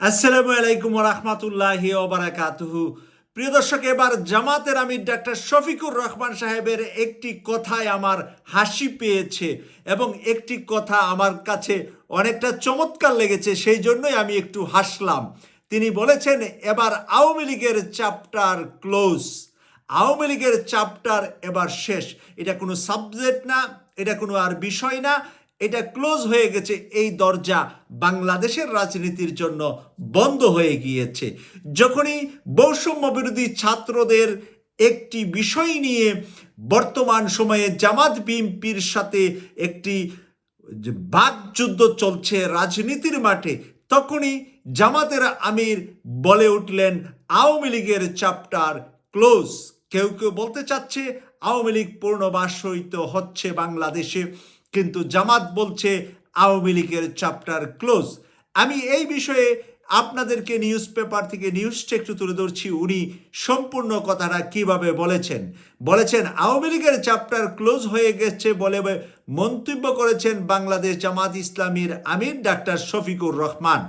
আসসালামু আলাইকুম রহমতুল্লাহ ওবরাকাতুহু প্রিয় দর্শক, এবার জামাতের আমির ডাক্তার শফিকুর রহমান সাহেবের একটি কথায় আমার হাসি পেয়েছে এবং একটি কথা আমার কাছে অনেকটা চমৎকার লেগেছে, সেই জন্যই আমি একটু হাসলাম। তিনি বলেছেন, এবার আওয়ামী লীগের চ্যাপ্টার ক্লোজ, আওয়ামী লীগের চ্যাপ্টার এবার শেষ। এটা কোনো সাবজেক্ট না, এটা কোনো আর বিষয় না। এটা ক্লোজ হয়ে গেছে, এই দরজা বাংলাদেশের রাজনীতির জন্য বন্ধ হয়ে গিয়েছে। যখনই বৈষম্য বিরোধী ছাত্রদের একটি বিষয় নিয়ে বর্তমান সময়ে জামাত বিএনপির সাথে একটি বাকযুদ্ধ চলছে রাজনীতির মাঠে, তখনই জামাতের আমির বলে উঠলেন, আওয়ামী লীগের চ্যাপ্টার ক্লোজ। কেউ কেউ বলতে চাচ্ছে, আওয়ামী লীগ পূর্ণবাসিত হচ্ছে বাংলাদেশে। কিন্তু জামাত বলছে আওয়ামী লীগের চ্যাপ্টার ক্লোজ আমি এই বিষয়ে আপনাদেরকে নিউজ পেপার থেকে নিউজটা একটু তুলে ধরছি, উনি সম্পূর্ণ কথাটা কীভাবে বলেছেন? বলেছেন, আওয়ামী লীগের চ্যাপ্টার ক্লোজ হয়ে গেছে বলে মন্তব্য করেছেন বাংলাদেশ জামাত ইসলামীর আমির ডাক্তার শফিকুর রহমান।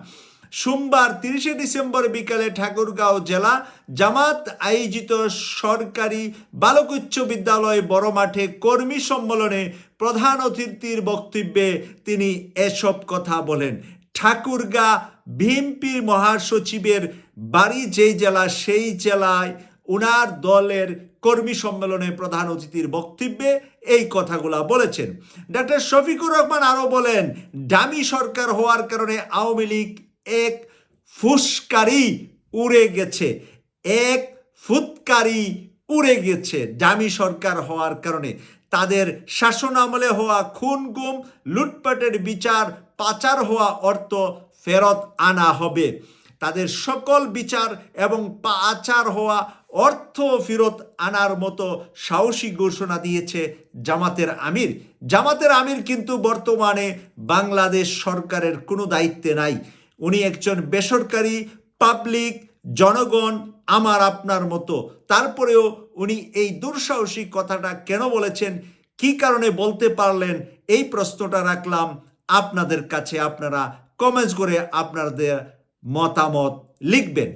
সোমবার তিরিশে ডিসেম্বর বিকালে ঠাকুরগাঁও জেলা জামাত আয়োজিত সরকারি বালক উচ্চ বিদ্যালয় বড় মাঠে কর্মী সম্মেলনে প্রধান অতিথির বক্তব্যে তিনি এসব কথা বলেন। ঠাকুরগাঁ বিএনপির মহাসচিবের বাড়ি যেই জেলা, সেই জেলায় উনার দলের কর্মী সম্মেলনে প্রধান অতিথির বক্তব্যে এই কথাগুলা বলেছেন। ডাক্তার শফিকুর রহমান আরও বলেন ডামি সরকার হওয়ার কারণে আওয়ামী লীগ এক ফুসকারি উড়ে গেছে, এক ফুৎকারি উড়ে গেছে জামি সরকার হওয়ার কারণে। তাদের শাসন আমলে হওয়া খুন, গুম, লুটপাটের বিচার, পাচার হওয়া অর্থ ফেরত আনা হবে। তাদের সকল বিচার এবং পাচার হওয়া অর্থ ফেরত আনার মতো সাহসী ঘোষণা দিয়েছে জামাতের আমির। জামাতের আমির কিন্তু বর্তমানে বাংলাদেশ সরকারের কোনো দায়িত্বে নাই। উনি একজন বেসরকারি পাবলিক জনগণ আমার আপনার মতো। তারপরেও উনি এই দুঃসাহসিক কথাটা কেন বলেছেন, কি কারণে বলতে পারলেন, এই প্রশ্নটা রাখলাম আপনাদের কাছে। আপনারা কমেন্টস করে আপনাদের মতামত লিখবেন।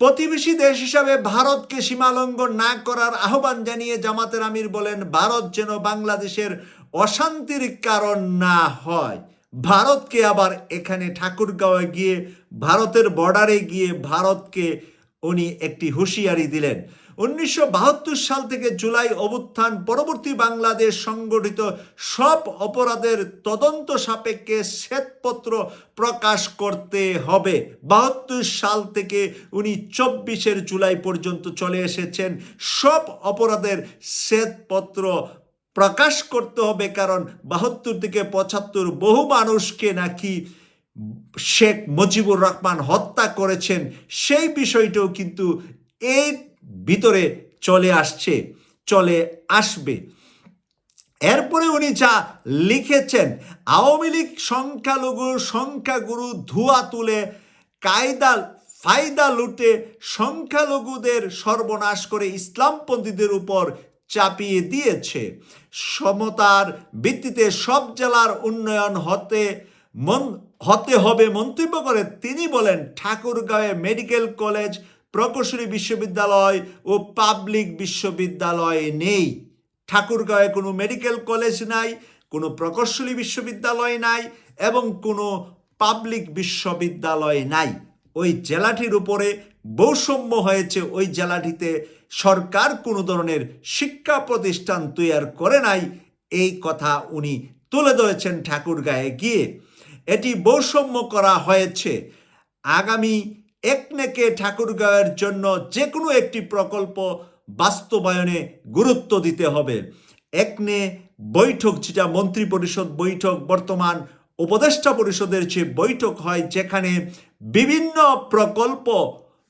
প্রতিবেশী দেশ হিসাবে ভারতকে সীমালঙ্ঘন না করার আহ্বান জানিয়ে জামাতের আমির বলেন, ভারত যেন বাংলাদেশের অশান্তির কারণ না হয়। ভারতকে আবার এখানে ঠাকুরগাঁওয়ে গিয়ে, ভারতের বর্ডারে গিয়ে ভারতকে উনি একটি হুঁশিয়ারি দিলেন। উনিশশো বাহাত্তর সাল থেকে জুলাই অভ্যুত্থান, পরবর্তী বাংলাদেশ সংগঠিত সব অপরাধের তদন্ত সাপেক্ষে শ্বেতপত্র প্রকাশ করতে হবে। বাহাত্তর সাল থেকে উনি চব্বিশের জুলাই পর্যন্ত চলে এসেছেন। সব অপরাধের শ্বেতপত্র প্রকাশ করতে হবে, কারণ বাহাত্তর থেকে পঁচাত্তর বহু মানুষকে নাকি শেখ মুজিবুর রহমান হত্যা করেছেন। সেই বিষয়টাও কিন্তু এই ভিতরে চলে আসছে, চলে আসবে। এরপরে উনি যা লিখেছেন, আওয়ামী লীগ সংখ্যালঘু সংখ্যাগুরু ধোয়া তুলে কায়দা ফায়দা লুটে সংখ্যালঘুদের সর্বনাশ করে ইসলামপন্থীদের উপর চাপিয়ে দিয়েছে। সমতার ভিত্তিতে সব জেলার উন্নয়ন হতে মন, হতে হবে মন্তব্য করে তিনি বলেন ঠাকুরগাঁয়ে মেডিকেল কলেজ, প্রকৌশলী বিশ্ববিদ্যালয় ও পাবলিক বিশ্ববিদ্যালয় নেই। ঠাকুরগাঁয়ে কোনো মেডিকেল কলেজ নাই, কোনো প্রকৌশলী বিশ্ববিদ্যালয় নাই এবং কোনো পাবলিক বিশ্ববিদ্যালয় নাই। ওই জেলাটির উপরে বৈষম্য হয়েছে ওই জেলাটিতে। সরকার কোনো ধরনের শিক্ষা প্রতিষ্ঠান তৈরি করে নাই, এই কথা উনি তুলে ধরেছেন ঠাকুরগাঁয়ে গিয়ে। এটি বৈষম্য করা হয়েছে। আগামী একনেকে ঠাকুরগাঁয়ের জন্য যে কোনো একটি প্রকল্প বাস্তবায়নে গুরুত্ব দিতে হবে। একনে বৈঠক, যেটা মন্ত্রী পরিষদ বৈঠক, বর্তমান উপদেষ্টা পরিষদের যে বৈঠক হয়, যেখানে বিভিন্ন প্রকল্প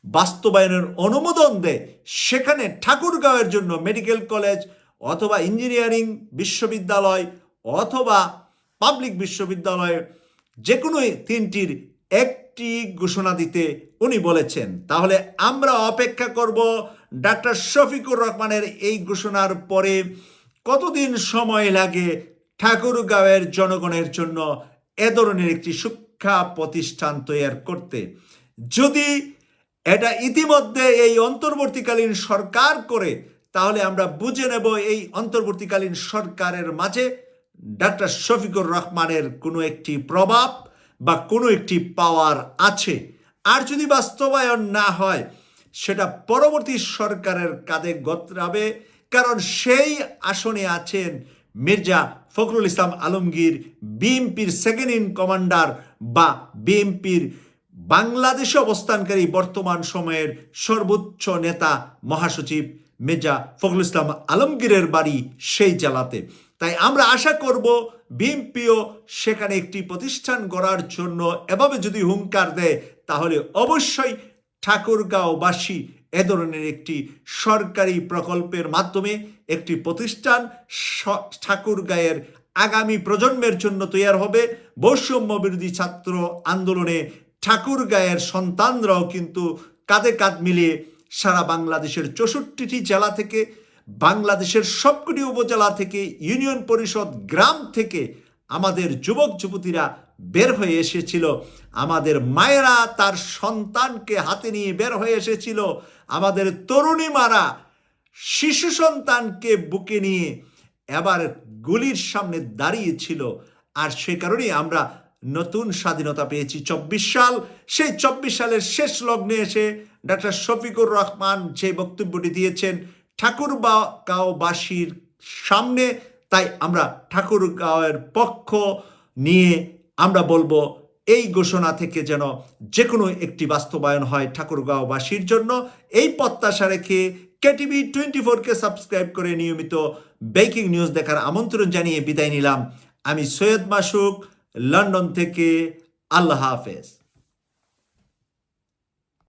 বাস্তবায়নের অনুমোদন দেয় সেখানে ঠাকুরগাঁওয়ের জন্য মেডিকেল কলেজ অথবা ইঞ্জিনিয়ারিং বিশ্ববিদ্যালয় অথবা পাবলিক বিশ্ববিদ্যালয় যে কোনো তিনটির একটি ঘোষণা দিতে উনি বলেছেন। তাহলে আমরা অপেক্ষা করব ডাক্তার শফিকুর রহমানের এই ঘোষণার পরে কতদিন সময় লাগে ঠাকুরগাঁওয়ের জনগণের জন্য এ ধরনের একটি শিক্ষা প্রতিষ্ঠান তৈরি করতে? যদি এটা ইতিমধ্যে এই অন্তর্বর্তীকালীন সরকার করে, তাহলে আমরা বুঝে নেব এই অন্তর্বর্তীকালীন সরকারের মাঝে ডাক্তার শফিকুর রহমানের কোনো একটি প্রভাব বা কোনো একটি পাওয়ার আছে। আর যদি বাস্তবায়ন না হয়, সেটা পরবর্তী সরকারের কাঁধে গতরাবে, কারণ সেই আসনে আছেন মির্জা ফখরুল ইসলাম আলমগীর, বিএনপির সেকেন্ড ইন কমান্ডার বা বিএনপির বাংলাদেশে অবস্থানকারী বর্তমান সময়ের সর্বোচ্চ নেতা মহাসচিব মির্জা ফখরুল ইসলাম আলমগীরের বাড়ি সেই জেলাতে। তাই আমরা আশা করব বিএনপিও সেখানে একটি প্রতিষ্ঠান গড়ার জন্য এভাবে যদি হুঙ্কার দেয়, তাহলে অবশ্যই ঠাকুরগাঁওবাসী এ ধরনের একটি সরকারি প্রকল্পের মাধ্যমে একটি প্রতিষ্ঠান ঠাকুরগাঁয়ের আগামী প্রজন্মের জন্য তৈরি হবে। বৈষম্য বিরোধী ছাত্র আন্দোলনে ঠাকুরগাঁয়ের সন্তানরাও কিন্তু কাঁধে কাঁধ মিলিয়ে সারা বাংলাদেশের চৌষট্টিটি জেলা থেকে, বাংলাদেশের সবকটি উপজেলা থেকে, ইউনিয়ন পরিষদ, গ্রাম থেকে আমাদের যুবক যুবতীরা বের হয়ে এসেছিল। আমাদের মায়েরা তার সন্তানকে হাতে নিয়ে বের হয়ে এসেছিল। আমাদের তরুণীমারা শিশু সন্তানকে বুকে নিয়ে এবার গুলির সামনে দাঁড়িয়েছিল আর সে কারণেই আমরা নতুন স্বাধীনতা পেয়েছি চব্বিশ সাল। সেই চব্বিশ সালের শেষ লগ্নে এসে ডাক্তার শফিকুর রহমান যে বক্তব্যটি দিয়েছেন, ঠাকুরগাঁওবাসীর সামনে তাই আমরা ঠাকুর ঠাকুরগাঁওয়ের পক্ষ নিয়ে আমরা বলব, এই ঘোষণা থেকে যেন যে কোনো একটি বাস্তবায়ন হয় ঠাকুরগাঁওবাসীর জন্য। এই প্রত্যাশা রেখে কেটিভি টোয়েন্টি ফোরকে সাবস্ক্রাইব করে নিয়মিত ব্রেকিং নিউজ দেখার আমন্ত্রণ জানিয়ে বিদায় নিলাম। আমি সৈয়দ মাসুক লন্ডন থেকে আল্লাহ হাফেজ।